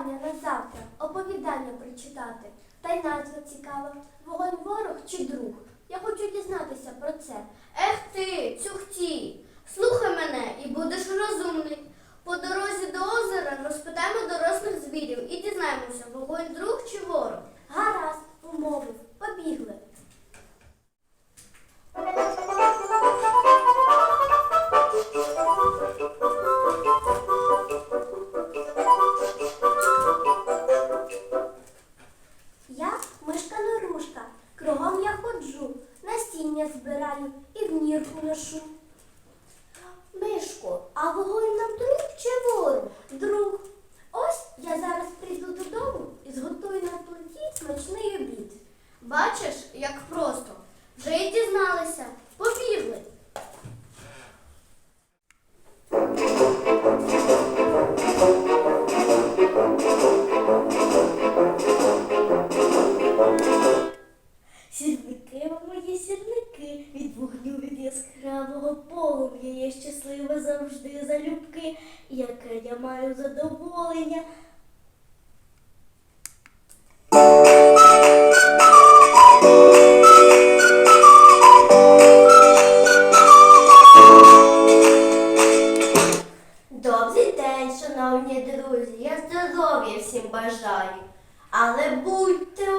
завдання на завтра оповідання прочитати. Та й назва цікава. Вогонь ворог чи друг? Я хочу дізнатися про це. Ех ти, цюхті, слухай мене ходжу, насіння збираю і в нірку ношу. Мишко, а вогонь нам друг чи ворог? Друг. Ось я зараз прийду додому і зготую на плиті смачний обід. Бачиш, як просто. Полум'я я щаслива завжди залюбки, яке я маю задоволення. Добрий день, шановні друзі, я здоров'я всім бажаю. Але будьте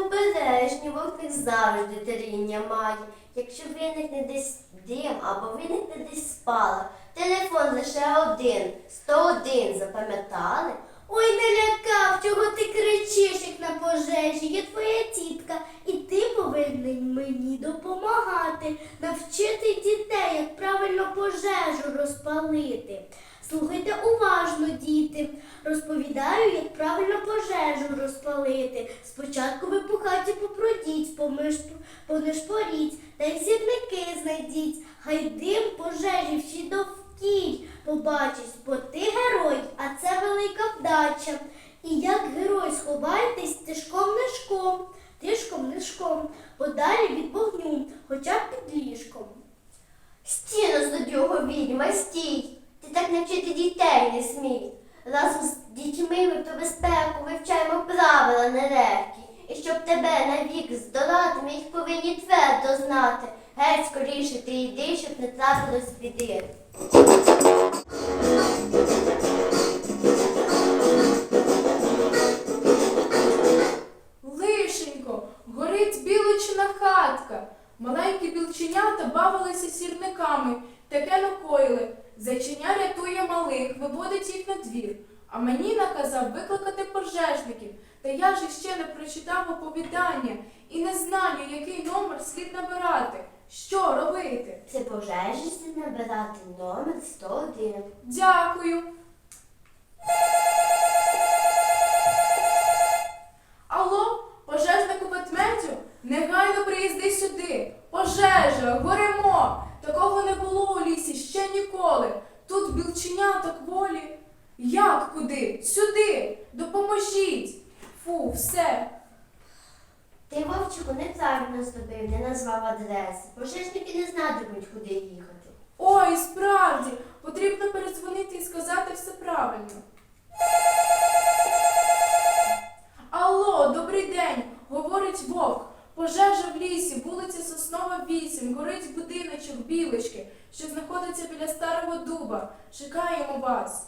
вогник завжди теріння має. Якщо виникне десь дим або виникне десь спала, телефон лише один, 101, запам'ятали? Ой, не лякав, чого ти кричиш, як на пожежі. Я твоя тітка, і ти повинен мені допомагати, навчити дітей, як правильно пожежу розпалити. Слухайте уважно, діти. Розповідаю, як правильно пожежу розпалити. Спочатку ви по хаті попродіть, помиш, понишпоріть, та й сірники знайдіть. Хай дим пожежі всі довкіль побачить, бо ти герой, а це велика вдача. І як герой сховайтесь тишком нишком, тишком нишком, подалі від вогню, хоча б під ліжком. Стіну злодюго відьма, стій! Ти так навчити дітей не смій. Разом з дітьми ми про безпеку вивчаємо правила нелегкі. І щоб тебе навік здолати, ми їх повинні твердо знати. Геть скоріше ти йди, щоб не трапилось біди. Лишенько, горить білочина хатка. Маленькі білченята бавилися сірниками, таке накоїли. Зайчиня рятує малих, виводить їх на двір. А мені наказав викликати пожежників. Та я ж іще не прочитав оповідання і не знаю, який номер слід набирати. Що робити? Це пожежі слід набирати номер 101. Дякую. Алло, пожежнику ведмедю, негайно приїзди сюди. Пожежа, горимо. Такого не було у лісі ще ніколи. Тут білченята кволі. Як куди? Сюди. Допоможіть. Фу, все. Ти, Вовчику, неправильно зробив, не назвав адреси. Пожежники не знатимуть, куди їхати. Ой, справді, потрібно передзвонити і сказати все правильно. Алло, добрий день, говорить Вовк. Пожежа в лісі, вулиця Соснова 8, горить будиночок білочки, що знаходиться біля старого дуба. Чекаємо вас.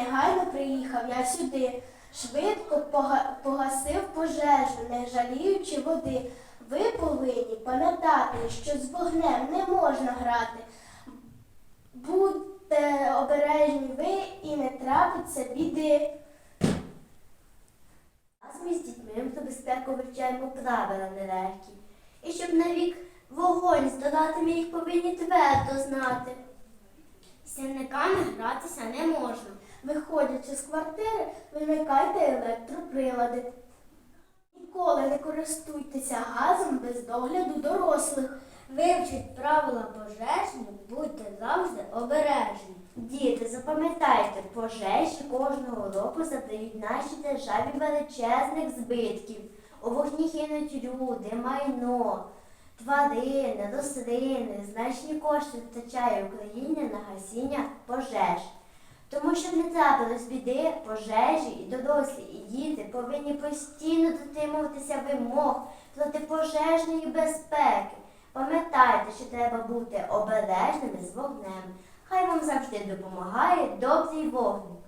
Негайно приїхав я сюди. Швидко погасив пожежу, не жаліючи води. Ви повинні пам'ятати, що з вогнем не можна грати. Будьте обережні ви і не трапиться біди. А ми з дітьми про безпеку вивчаємо правила нелегкі. І щоб навік вогонь здолати, ми їх повинні твердо знати. З сірниками гратися не можна. Виходячи з квартири, вимикайте електроприлади. Ніколи не користуйтеся газом без догляду дорослих. Вивчіть правила пожежні, будьте завжди обережні. Діти, запам'ятайте, пожежі кожного року завдають нашій державі величезних збитків. У вогні гинуть люди, майно, тварини, рослини. Значні кошти втрачає Україна на гасіння пожеж. Тому що не трапилось біди, пожежі і дорослі, і діти повинні постійно дотримуватися вимог протипожежної безпеки. Пам'ятайте, що треба бути обережними з вогнем. Хай вам завжди допомагає добрий вогник.